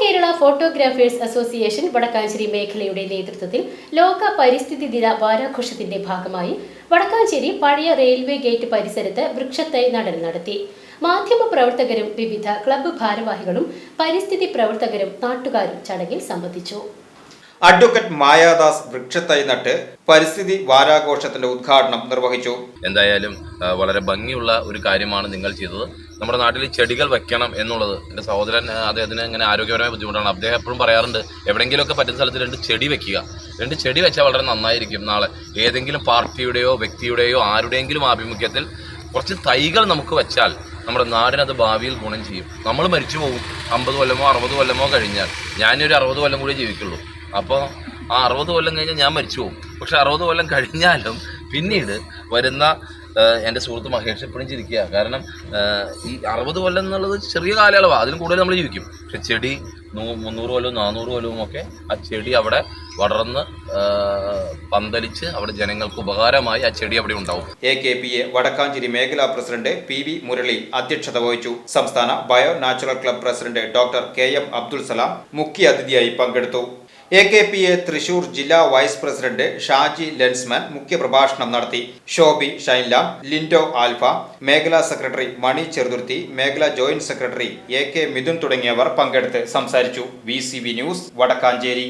Kerala photographers association Vadakkanchery മേഖലയുടെ നേതൃത്വത്തിൽ ലോക പരിസ്ഥിതി ദിന വാരാഘോഷത്തിന്റെ ഭാഗമായി വടക്കാഞ്ചേരി പഴയ റെയിൽവേ ഗേറ്റ് പരിസരത്ത് വൃക്ഷത്തൈ നടൽ നടത്തി. മാധ്യമ പ്രവർത്തകരും വിവിധ ക്ലബ്ബ് ഭാരവാഹികളും പരിസ്ഥിതി പ്രവർത്തകരും നാട്ടുകാരും ചടങ്ങിൽ സംബന്ധിച്ചു. അഡ്വക്കേറ്റ് മായാദാസ് വൃക്ഷത്തൈ നട്ട് പരിസ്ഥിതി വാരാഘോഷത്തിന്റെ ഉദ്ഘാടനം നിർവഹിച്ചു. എന്തായാലും വളരെ ഭംഗിയുള്ള ഒരു കാര്യമാണ് നിങ്ങൾ ചെയ്തത്. നമ്മുടെ നാട്ടിൽ ചെടികൾ വെക്കണം എന്നുള്ളത് എന്റെ സഹോദരൻ അദ്ദേഹത്തിന് ഇങ്ങനെ ആരോഗ്യപരമായ ബുദ്ധിമുട്ടാണ്. അദ്ദേഹം എപ്പോഴും പറയാറുണ്ട് എവിടെയെങ്കിലുമൊക്കെ പറ്റുന്ന സ്ഥലത്ത് രണ്ട് ചെടി വെക്കുക രണ്ട് ചെടി വെച്ചാൽ വളരെ നന്നായിരിക്കും നാളെ. ഏതെങ്കിലും പാർട്ടിയുടെയോ വ്യക്തിയുടെയോ ആരുടെയെങ്കിലും ആഭിമുഖ്യത്തിൽ കുറച്ച് തൈകൾ നമുക്ക് വെച്ചാൽ നമ്മുടെ നാടിനത് ഭാവിയിൽ ഗുണം ചെയ്യും. നമ്മൾ മരിച്ചു പോകും അമ്പത് കൊല്ലമോ അറുപത് കൊല്ലമോ കഴിഞ്ഞാൽ ഞാനൊരു അറുപത് കൊല്ലം കൂടി ജീവിക്കുള്ളൂ. അപ്പോൾ ആ അറുപത് കൊല്ലം കഴിഞ്ഞാൽ ഞാൻ മരിച്ചു പോകും. പക്ഷെ അറുപത് കൊല്ലം കഴിഞ്ഞാലും പിന്നീട് വരുന്ന എന്റെ സുഹൃത്ത് മഹേഷ് എപ്പോഴും ചിരിക്കുക. കാരണം ഈ അറുപത് കൊല്ലം എന്നുള്ളത് ചെറിയ കാലയളവാണ് അതിലും കൂടുതൽ നമ്മൾ ജീവിക്കും. പക്ഷെ ചെടി നൂ- മുന്നൂറ് കൊല്ലവും നാനൂറ് കൊല്ലവും ഒക്കെ ആ ചെടി അവിടെ വളർന്ന് പന്തലിച്ച് അവിടെ ജനങ്ങൾക്ക് ഉപകാരമായി ആ ചെടി അവിടെ ഉണ്ടാവും. A K P A Vadakkanchery മേഖലാ പ്രസിഡന്റ് പി വി മുരളി അധ്യക്ഷത വഹിച്ചു. സംസ്ഥാന bio natural club president doctor K M Abdul Salam മുഖ്യ അതിഥിയായി പങ്കെടുത്തു. A K P A Thrissur ജില്ലാ വൈസ് പ്രസിഡന്റ് ഷാജി ലെൻസ്മാൻ മുഖ്യപ്രഭാഷണം നടത്തി. ഷോബി ഷൈൻലാം ലിൻഡോ ആൽഫ മേഖലാ സെക്രട്ടറി മണി ചെറുതുരുത്തി മേഖലാ joint secretary A K Mithun തുടങ്ങിയവർ പങ്കെടുത്ത് സംസാരിച്ചു. V news Vadakkanchery.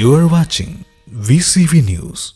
You're watching VCV News.